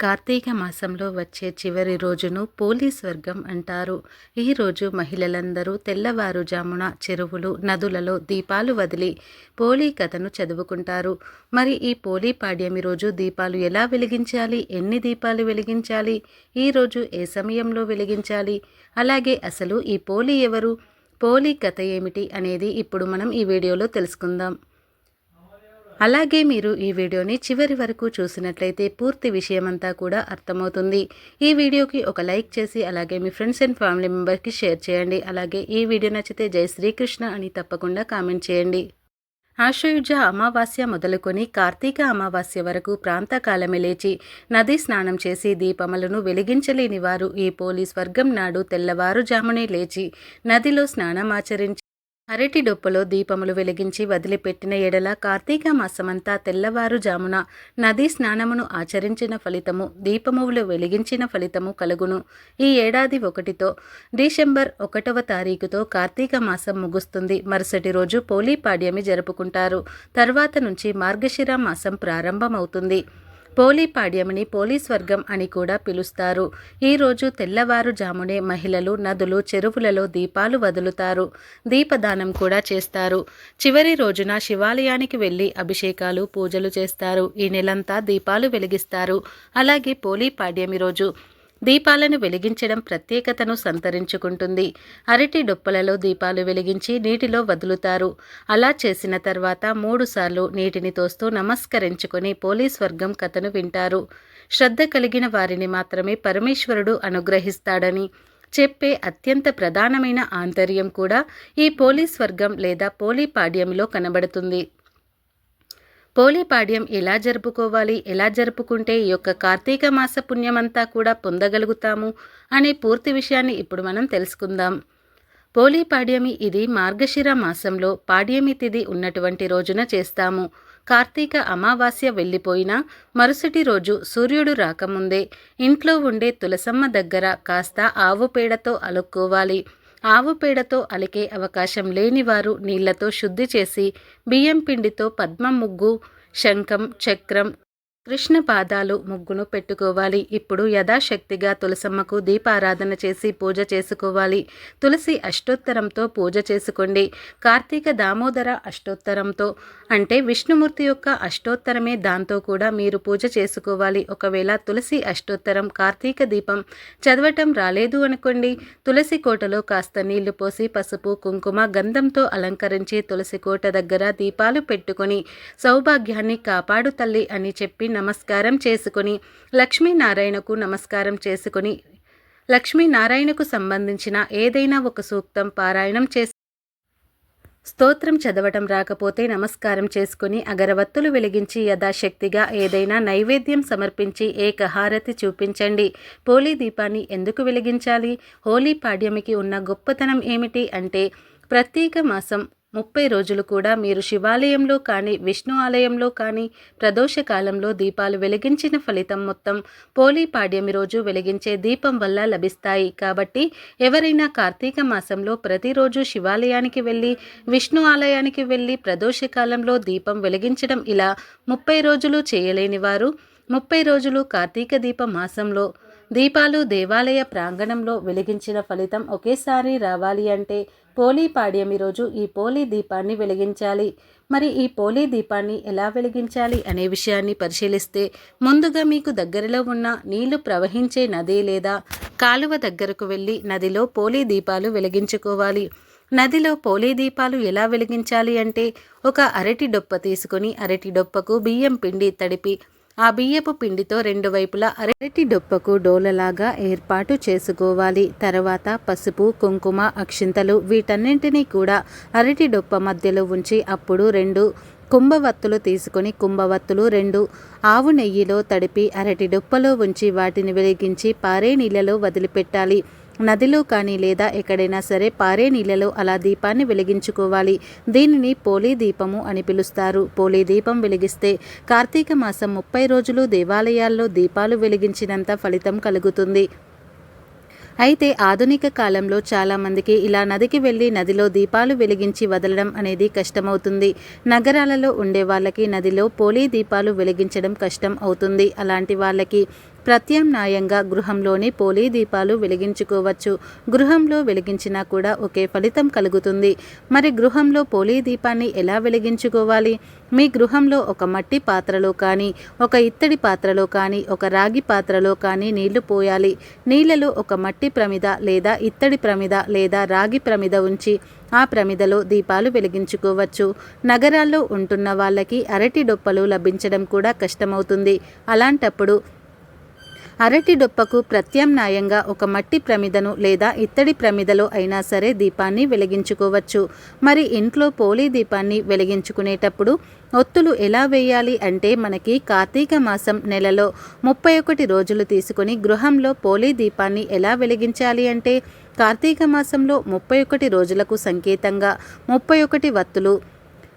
కార్తీక మాసంలో వచ్చే చివరి రోజును పోలీస్ వర్గం అంటారు. ఈరోజు మహిళలందరూ తెల్లవారుజామున చెరువులు నదులలో దీపాలు వదిలి పోలీ కథను చదువుకుంటారు. మరి ఈ పోలీ పాడ్యమి రోజు దీపాలు ఎలా వెలిగించాలి? ఎన్ని దీపాలు వెలిగించాలి? ఈ రోజు ఏ సమయంలో వెలిగించాలి? అలాగే అసలు ఈ పోలీ ఎవరు? పోలీ కథ ఏమిటి అనేది ఇప్పుడు మనం ఈ వీడియోలో తెలుసుకుందాం. అలాగే మీరు ఈ వీడియోని చివరి వరకు చూసినట్లయితే పూర్తి విషయమంతా కూడా అర్థమవుతుంది. ఈ వీడియోకి ఒక లైక్ చేసి అలాగే మీ ఫ్రెండ్స్ అండ్ ఫ్యామిలీ మెంబర్కి షేర్ చేయండి. అలాగే ఈ వీడియో నచ్చితే జై శ్రీకృష్ణ అని తప్పకుండా కామెంట్ చేయండి. ఆశ్వయుజ అమావాస్య మొదలుకొని కార్తీక అమావాస్య వరకు ప్రాంతకాలమే లేచి నది స్నానం చేసి దీపములను వెలిగించలేని వారు ఈ పోలీస్ వర్గం నాడు తెల్లవారుజామునే లేచి నదిలో స్నానమాచరించి అరటి డొప్పలో దీపములు వెలిగించి వదిలిపెట్టిన ఎడల కార్తీక మాసమంతా తెల్లవారుజామున నదీ స్నానమును ఆచరించిన ఫలితము దీపములు వెలిగించిన ఫలితము కలుగును. ఈ ఏడాది ఒకటితో డిసెంబర్ ఒకటవ తారీఖుతో కార్తీక మాసం ముగుస్తుంది. మరుసటి రోజు పోలీపాడ్యమి జరుపుకుంటారు. తర్వాత నుంచి మార్గశిర మాసం ప్రారంభమవుతుంది. పోలీపాడ్యమిని పోలీస్ వర్గం అని కూడా పిలుస్తారు. ఈరోజు తెల్లవారుజామునే మహిళలు నదులు చెరువులలో దీపాలు వదులుతారు. దీపదానం కూడా చేస్తారు. చివరి రోజున శివాలయానికి వెళ్ళి అభిషేకాలు పూజలు చేస్తారు. ఈ నెలంతా దీపాలు వెలిగిస్తారు. అలాగే పోలీపాడ్యమి రోజు దీపాలను వెలిగించడం ప్రత్యేకతను సంతరించుకుంటుంది. అరటి డొప్పలలో దీపాలు వెలిగించి నీటిలో వదులుతారు. అలా చేసిన తర్వాత మూడుసార్లు నీటిని తోస్తూ నమస్కరించుకొని పోలీస్ వర్గం కథను వింటారు. శ్రద్ధ కలిగిన వారిని మాత్రమే పరమేశ్వరుడు అనుగ్రహిస్తాడని చెప్పే అత్యంత ప్రధానమైన ఆంతర్యం కూడా ఈ పోలీస్ వర్గం లేదా పోలీపాడ్యంలో కనబడుతుంది. పోలీపాడ్యం ఎలా జరుపుకోవాలి ఎలా జరుపుకుంటే ఈ యొక్క కార్తీక మాస పుణ్యమంతా కూడా పొందగలుగుతాము అనే పూర్తి విషయాన్ని ఇప్పుడు మనం తెలుసుకుందాం. పోలీ పాడ్యమి ఇది మార్గశిర మాసంలో పాడ్యమి తిథి ఉన్నటువంటి రోజున చేస్తాము. కార్తీక అమావాస్య వెళ్ళిపోయినా మరుసటి రోజు సూర్యుడు రాకముందే ఇంట్లో ఉండే తులసమ్మ దగ్గర కాస్త ఆవు పేడతో అలుక్కోవాలి. ఆవు పేడతో అలికే అవకాశం లేనివారు నీళ్ళతో శుద్ధి చేసి బియ్యం పిండితో పద్మ ముగ్గు శంఖం చక్రం కృష్ణ పాదాలు ముగ్గును పెట్టుకోవాలి. ఇప్పుడు యథాశక్తిగా తులసమ్మకు దీపారాధన చేసి పూజ చేసుకోవాలి. తులసి అష్టోత్తరంతో పూజ చేసుకోండి. కార్తీక దామోదర అష్టోత్తరంతో అంటే విష్ణుమూర్తి యొక్క అష్టోత్తరమే దాంతో కూడా మీరు పూజ చేసుకోవాలి. ఒకవేళ తులసి అష్టోత్తరం కార్తీక దీపం చదవటం రాలేదు అనుకోండి. తులసి కోటలో కాస్త నీళ్ళు పోసి పసుపు కుంకుమ గంధంతో అలంకరించి తులసి కోట దగ్గర దీపాలు పెట్టుకొని సౌభాగ్యాన్ని కాపాడు తల్లి అని చెప్పి నమస్కారం చేసుకొని లక్ష్మీనారాయణకు నమస్కారం చేసుకొని లక్ష్మీనారాయణకు సంబంధించిన ఏదైనా ఒక సూక్తం పారాయణం చేసి స్తోత్రం చదవటం రాకపోతే నమస్కారం చేసుకుని అగరవత్తులు వెలిగించి యథాశక్తిగా ఏదైనా నైవేద్యం సమర్పించి ఏకహారతి చూపించండి. పోలీ దీపాన్ని ఎందుకు వెలిగించాలి? హోలీ పాడ్యమికి ఉన్న గొప్పతనం ఏమిటి? అంటే ప్రత్యేక మాసం ముప్పై రోజులు కూడా మీరు శివాలయంలో కానీ విష్ణు ఆలయంలో కానీ ప్రదోష కాలంలో దీపాలు వెలిగించిన ఫలితం మొత్తం పోలీ పాడ్యమి రోజు వెలిగించే దీపం వల్ల లభిస్తాయి. కాబట్టి ఎవరైనా కార్తీక మాసంలో ప్రతిరోజు శివాలయానికి వెళ్ళి విష్ణు ఆలయానికి వెళ్ళి ప్రదోష కాలంలో దీపం వెలిగించడం ఇలా ముప్పై రోజులు చేయలేని వారు ముప్పై రోజులు కార్తీక దీప మాసంలో దీపాలు దేవాలయ ప్రాంగణంలో వెలిగించిన ఫలితం ఒకేసారి రావాలి అంటే పోలీ పాడ్యమి రోజు ఈ పోలీ దీపాన్ని వెలిగించాలి. మరి ఈ పోలీ దీపాన్ని ఎలా వెలిగించాలి అనే విషయాన్ని పరిశీలిస్తే ముందుగా మీకు దగ్గరలో ఉన్న నీళ్ళు ప్రవహించే నది లేదా కాలువ దగ్గరకు వెళ్ళి నదిలో పోలీ దీపాలు వెలిగించుకోవాలి. నదిలో పోలీ దీపాలు ఎలా వెలిగించాలి అంటే ఒక అరటి డొప్ప తీసుకొని అరటి డొప్పకు బియ్యం పిండి తడిపి ఆ బియ్యపు పిండితో రెండు వైపులా అరటి డొప్పకు డోలలాగా ఏర్పాటు చేసుకోవాలి. తర్వాత పసుపు కుంకుమ అక్షింతలు వీటన్నింటినీ కూడా అరటి డొప్ప మధ్యలో ఉంచి అప్పుడు రెండు కుంభవత్తులు తీసుకొని కుంభవత్తులు రెండు ఆవు నెయ్యిలో తడిపి అరటి డొప్పలో ఉంచి వాటిని వెలిగించి పారే నీళ్ళలో వదిలిపెట్టాలి. నదిలో కానీ లేదా ఎక్కడైనా సరే పారే నీళ్ళలో అలా దీపాన్ని వెలిగించుకోవాలి. దీనిని పోలీ దీపము అని పిలుస్తారు. పోలీ దీపం వెలిగిస్తే కార్తీక మాసం ముప్పై రోజులు దేవాలయాల్లో దీపాలు వెలిగించినంత ఫలితం కలుగుతుంది. అయితే ఆధునిక కాలంలో చాలామందికి ఇలా నదికి వెళ్ళి నదిలో దీపాలు వెలిగించి వదలడం అనేది కష్టమవుతుంది. నగరాలలో ఉండే వాళ్ళకి నదిలో పోలీ దీపాలు వెలిగించడం కష్టం అవుతుంది. అలాంటి వాళ్ళకి ప్రత్యామ్నాయంగా గృహంలోని పోలీ దీపాలు వెలిగించుకోవచ్చు. గృహంలో వెలిగించినా కూడా ఒకే ఫలితం కలుగుతుంది. మరి గృహంలో పోలీ దీపాన్ని ఎలా వెలిగించుకోవాలి? మీ గృహంలో ఒక మట్టి పాత్రలో కానీ ఒక ఇత్తడి పాత్రలో కానీ ఒక రాగి పాత్రలో కానీ నీళ్ళు పోయాలి. నీళ్ళలో ఒక మట్టి ప్రమిద లేదా ఇత్తడి ప్రమిద లేదా రాగి ప్రమిద ఉంచి ఆ ప్రమిదలో దీపాలు వెలిగించుకోవచ్చు. నగరాల్లో ఉంటున్న వాళ్ళకి అరటి డొప్పలు లభించడం కూడా కష్టమవుతుంది. అలాంటప్పుడు అరటి డొప్పకు ప్రత్యామ్నాయంగా ఒక మట్టి ప్రమిదను లేదా ఇత్తడి ప్రమిదలో అయినా సరే దీపాన్ని వెలిగించుకోవచ్చు. మరి ఇంట్లో పోలీ దీపాన్ని వెలిగించుకునేటప్పుడు ఒత్తులు ఎలా వేయాలి అంటే మనకి కార్తీక మాసం నెలలో ముప్పై ఒకటి రోజులు తీసుకొని గృహంలో పోలీ దీపాన్ని ఎలా వెలిగించాలి అంటే కార్తీక మాసంలో ముప్పై ఒకటి రోజులకు సంకేతంగా ముప్పై ఒకటి వత్తులు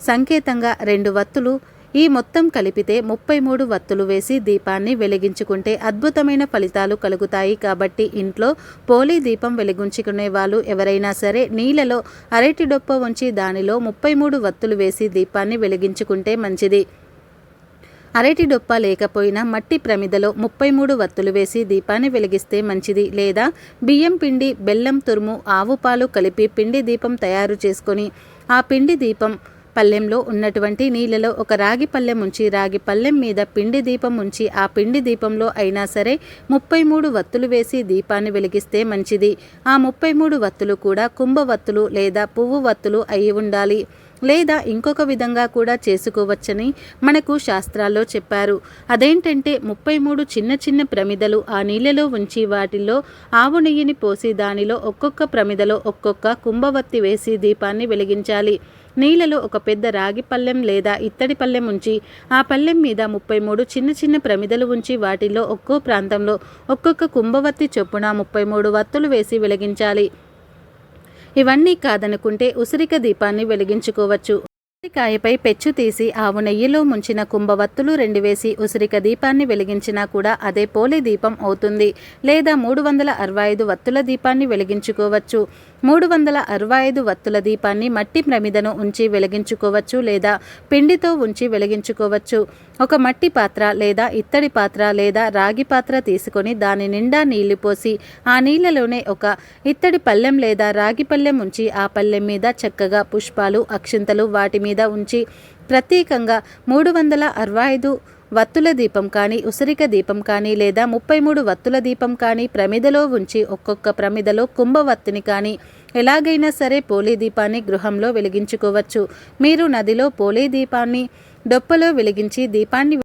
సంకేతంగా రెండు వత్తులు ఈ మొత్తం కలిపితే ముప్పై మూడు వత్తులు వేసి దీపాన్ని వెలిగించుకుంటే అద్భుతమైన ఫలితాలు కలుగుతాయి కాబట్టి ఇంట్లో పోలీ దీపం వెలిగించుకునే వాళ్ళు ఎవరైనా సరే నీళ్ళలో అరటి డొప్ప ఉంచి దానిలో ముప్పై మూడు వత్తులు వేసి దీపాన్ని వెలిగించుకుంటే మంచిది. అరటి డొప్ప లేకపోయినా మట్టి ప్రమిదలో ముప్పై మూడు వత్తులు వేసి దీపాన్ని వెలిగిస్తే మంచిది. లేదా బియ్యం పిండి బెల్లం తురుము ఆవు పాలు కలిపి పిండి దీపం తయారు చేసుకొని ఆ పిండి దీపం పల్లెంలో ఉన్నటువంటి నీళ్ళలో ఒక రాగి పల్లెం ఉంచి రాగి పల్లెం మీద పిండి దీపం ఉంచి ఆ పిండి దీపంలో అయినా సరే ముప్పై మూడు వత్తులు వేసి దీపాన్ని వెలిగిస్తే మంచిది. ఆ ముప్పై మూడు వత్తులు కూడా కుంభవత్తులు లేదా పువ్వు వత్తులు అయి ఉండాలి. లేదా ఇంకొక విధంగా కూడా చేసుకోవచ్చని మనకు శాస్త్రాల్లో చెప్పారు. అదేంటంటే ముప్పై మూడు చిన్న చిన్న ప్రమిదలు ఆ నీళ్ళలో ఉంచి వాటిల్లో ఆవు నెయ్యిని పోసి దానిలో ఒక్కొక్క ప్రమిదలో ఒక్కొక్క కుంభవత్తి వేసి దీపాన్ని వెలిగించాలి. నీళ్ళలో ఒక పెద్ద రాగి పళ్ళెం లేదా ఇత్తడి పళ్ళెం ఉంచి ఆ పళ్ళెం మీద ముప్పై మూడు చిన్న చిన్న ప్రమిదలు ఉంచి వాటిల్లో ఒక్కో ప్రాంతంలో ఒక్కొక్క కుంభవత్తి చొప్పున ముప్పై మూడు వత్తులు వేసి వెలిగించాలి. ఇవన్నీ కాదనుకుంటే ఉసిరిక దీపాన్ని వెలిగించుకోవచ్చు. ఉసిరికాయపై పెచ్చు తీసి ఆవు నెయ్యిలో ముంచిన కుంభవత్తులు రెండు వేసి ఉసిరిక దీపాన్ని వెలిగించినా కూడా అదే పోలి దీపం అవుతుంది. లేదా మూడు వందల అరవై ఐదు వత్తుల దీపాన్ని వెలిగించుకోవచ్చు. మూడు వందల అరవై ఐదు వత్తుల దీపాన్ని మట్టి ప్రమిదను ఉంచి వెలిగించుకోవచ్చు లేదా పిండితో ఉంచి వెలిగించుకోవచ్చు. ఒక మట్టి పాత్ర లేదా ఇత్తడి పాత్ర లేదా రాగి పాత్ర తీసుకొని దాని నిండా నీళ్ళు పోసి ఆ నీళ్ళలోనే ఒక ఇత్తడి పళ్ళెం లేదా రాగి పళ్ళెం ఉంచి ఆ పళ్ళెం మీద చక్కగా పుష్పాలు అక్షింతలు వాటి మీద ఉంచి ప్రత్యేకంగా మూడు వందల అరవై ఐదు వత్తుల దీపం కానీ ఉసిరిక దీపం కానీ లేదా ముప్పై మూడు వత్తుల దీపం కానీ ప్రమిదలో ఉంచి ఒక్కొక్క ప్రమిదలో కుంభవత్తిని కానీ ఎలాగైనా సరే పోలీ దీపాన్ని గృహంలో వెలిగించుకోవచ్చు. మీరు నదిలో పోలీ దీపాన్ని డొప్పలో వెలిగించి దీపాన్ని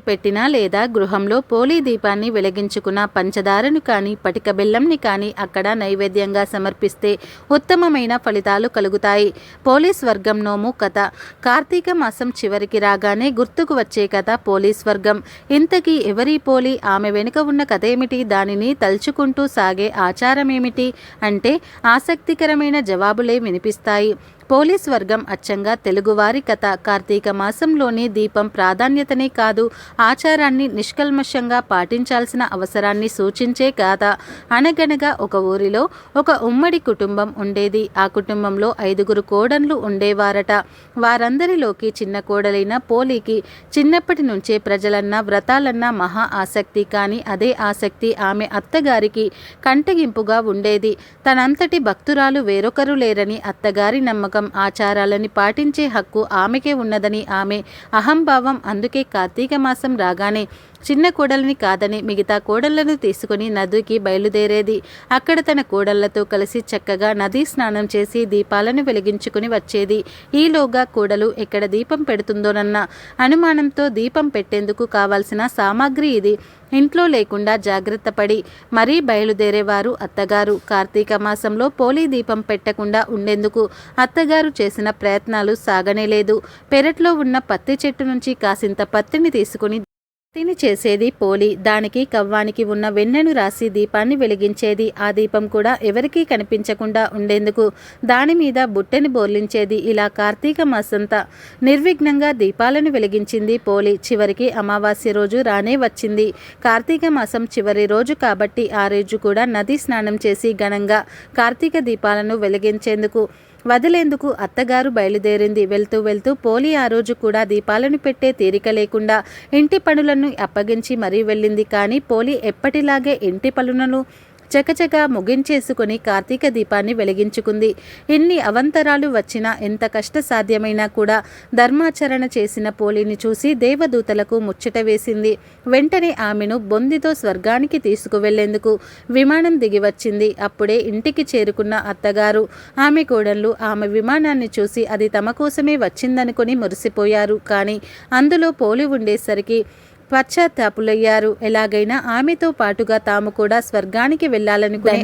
పెట్టినా లేదా గృహంలో పోలీ దీపాన్ని వెలిగించుకున్న పంచదారను కానీ పటిక బెల్లంని కానీ అక్కడ నైవేద్యంగా సమర్పిస్తే ఉత్తమమైన ఫలితాలు కలుగుతాయి. పోలీస్ వర్గం నోము కథ. కార్తీక మాసం చివరికి రాగానే గుర్తుకు వచ్చే కథ పోలీస్ వర్గం. ఇంతకీ ఎవరి పోలి? ఆమె వెనుక ఉన్న కథ ఏమిటి? దానిని తలుచుకుంటూ సాగే ఆచారమేమిటి? అంటే ఆసక్తికరమైన జవాబులే వినిపిస్తాయి. పోలీస్ వర్గం అచ్చంగా తెలుగువారి కథ. కార్తీక మాసంలోని దీపం ప్రాధాన్యతనే కాదు ఆచారాన్ని నిష్కల్మషంగా పాటించాల్సిన అవసరాన్ని సూచించే గాథ. అనగనగా ఒక ఊరిలో ఒక ఉమ్మడి కుటుంబం ఉండేది. ఆ కుటుంబంలో ఐదుగురు కోడన్లు ఉండేవారట. వారందరిలోకి చిన్న కోడలైన పోలీకి చిన్నప్పటి నుంచే ప్రజలన్నా వ్రతాలన్నా మహా ఆసక్తి. కానీ అదే ఆసక్తి ఆమె అత్తగారికి కంటగింపుగా ఉండేది. తనంతటి భక్తురాలు వేరొకరు లేరని అత్తగారి నమ్మకం ఆచారాలని పాటించే హక్కు ఆమెకే ఉన్నదని ఆమె అహంభావం. అందుకే కార్తీక మాసం రాగానే చిన్న కోడల్ని కాదని మిగతా కోడళ్ళను తీసుకుని నదికి బయలుదేరేది. అక్కడ తన కోడళ్ళతో కలిసి చక్కగా నదీ స్నానం చేసి దీపాలను వెలిగించుకుని వచ్చేది. ఈలోగా కోడలు ఎక్కడ దీపం పెడుతుందోనన్న అనుమానంతో దీపం పెట్టేందుకు కావాల్సిన సామాగ్రి ఇది. ఇంట్లో లేకుండా జాగ్రత్త పడి మరీ బయలుదేరేవారు అత్తగారు. కార్తీక మాసంలో పోలీ దీపం పెట్టకుండా ఉండేందుకు అత్తగారు చేసిన ప్రయత్నాలు సాగనేలేదు. పెరట్లో ఉన్న పత్తి చెట్టు నుంచి కాసింత పత్తిని తీసుకుని భక్తిని చేసేది పోలి దానికి కవ్వానికి ఉన్న వెన్నెను రాసి దీపాన్ని వెలిగించేది. ఆ దీపం కూడా ఎవరికీ కనిపించకుండా ఉండేందుకు దాని మీద బుట్టెని బోర్లించేది ఇలా కార్తీక మాసంతా నిర్విఘ్నంగా దీపాలను వెలిగించింది పోలి. చివరికి అమావాస్య రోజు రానే వచ్చింది. కార్తీక మాసం చివరి రోజు కాబట్టి ఆ రోజు కూడా నది స్నానం చేసి ఘనంగా కార్తీక దీపాలను వెలిగించేందుకు వదిలేందుకు అత్తగారు బయలుదేరింది. వెళ్తూ వెళ్తూ పోలి ఆ రోజు కూడా దీపాలను పెట్టే తీరిక లేకుండా ఇంటి పనులను అప్పగించి మరీ వెళ్ళింది. కానీ పోలి ఎప్పటిలాగే ఇంటి పనులను చకచక ముగించేసుకుని కార్తీక దీపాన్ని వెలిగించుకుంది. ఎన్ని అవంతరాలు వచ్చినా ఎంత కష్టసాధ్యమైనా కూడా ధర్మాచరణ చేసిన పోలిని చూసి దేవదూతలకు ముచ్చట వేసింది. వెంటనే ఆమెను బొందితో స్వర్గానికి తీసుకువెళ్ళేందుకు విమానం దిగి వచ్చింది. అప్పుడే ఇంటికి చేరుకున్న అత్తగారు ఆమె కోడళ్ళు ఆమె విమానాన్ని చూసి అది తమ కోసమే వచ్చిందనుకుని మురిసిపోయారు. కానీ అందులో పోలి ఉండేసరికి పశ్చాత్తాపులయ్యారు. ఎలాగైనా ఆమెతో పాటుగా తాము కూడా స్వర్గానికి వెళ్ళాలనుకునే.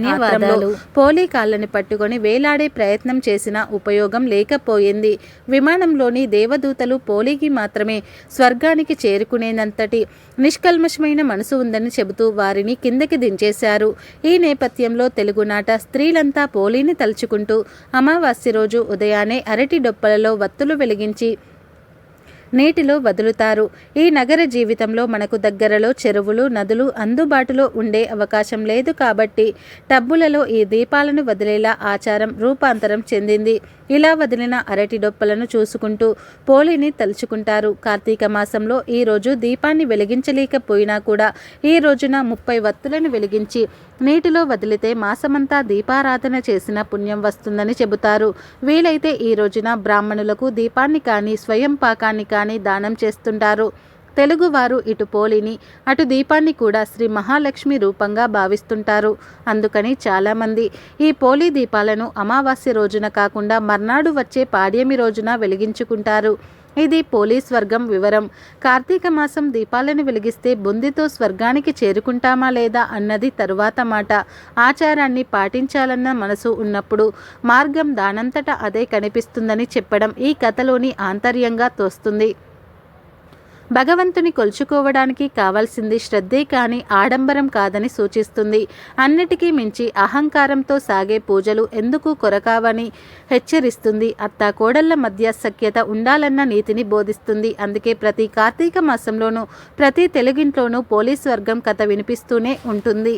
పోలీ కాళ్ళని పట్టుకొని వేలాడే ప్రయత్నం చేసిన ఉపయోగం లేకపోయింది. విమానంలోని దేవదూతలు పోలీకి మాత్రమే స్వర్గానికి చేరుకునేంతటి నిష్కల్మషమైన మనసు ఉందని చెబుతూ వారిని కిందకి దించేశారు. ఈ నేపథ్యంలో తెలుగునాట స్త్రీలంతా పోలీని తలుచుకుంటూ అమావాస్య రోజు ఉదయాన్నే అరటి డొప్పలలో వత్తులు వెలిగించి నీటిలో వదులుతారు. ఈ నగర జీవితంలో మనకు దగ్గరలో చెరువులు నదులు అందుబాటులో ఉండే అవకాశం లేదు కాబట్టి టబ్బులలో ఈ దీపాలను వదిలేలా ఆచారం రూపాంతరం చెందింది. ఇలా వదిలిన అరటి డొప్పలను చూసుకుంటూ పోలిని తలుచుకుంటారు. కార్తీక మాసంలో ఈరోజు దీపాన్ని వెలిగించలేకపోయినా కూడా ఈ రోజున ముప్పై వత్తులను వెలిగించి నీటిలో వదిలితే మాసమంతా దీపారాధన చేసిన పుణ్యం వస్తుందని చెబుతారు. వీలైతే ఈ రోజున బ్రాహ్మణులకు దీపాన్ని కానీ స్వయం పాకాన్ని కానీ దానం చేస్తుంటారు. తెలుగువారు ఇటు పోలిని అటు దీపాన్ని కూడా శ్రీ మహాలక్ష్మి రూపంగా భావిస్తుంటారు. అందుకని చాలామంది ఈ పోలి దీపాలను అమావాస్య రోజున కాకుండా మర్నాడు వచ్చే పాడ్యమి రోజున వెలిగించుకుంటారు. ఇది పోలీ స్వర్గం వివరం. కార్తీక మాసం దీపాలను వెలిగిస్తే బుందితో స్వర్గానికి చేరుకుంటామా లేదా అన్నది తరువాత మాట. ఆచారాన్ని పాటించాలన్న మనసు ఉన్నప్పుడు మార్గం దానంతట అదే కనిపిస్తుందని చెప్పడం ఈ కథలోని ఆంతర్యంగా తోస్తుంది. భగవంతుని కొలుచుకోవడానికి కావాల్సింది శ్రద్ధే కాని ఆడంబరం కాదని సూచిస్తుంది. అన్నిటికీ మించి అహంకారంతో సాగే పూజలు ఎందుకు కొరకావని హెచ్చరిస్తుంది. అత్త కోడళ్ళ మధ్య సఖ్యత ఉండాలన్న నీతిని బోధిస్తుంది. అందుకే ప్రతి కార్తీక మాసంలోనూ ప్రతి తెలుగింట్లోనూ పోలీస్ వర్గం కథ వినిపిస్తూనే ఉంటుంది.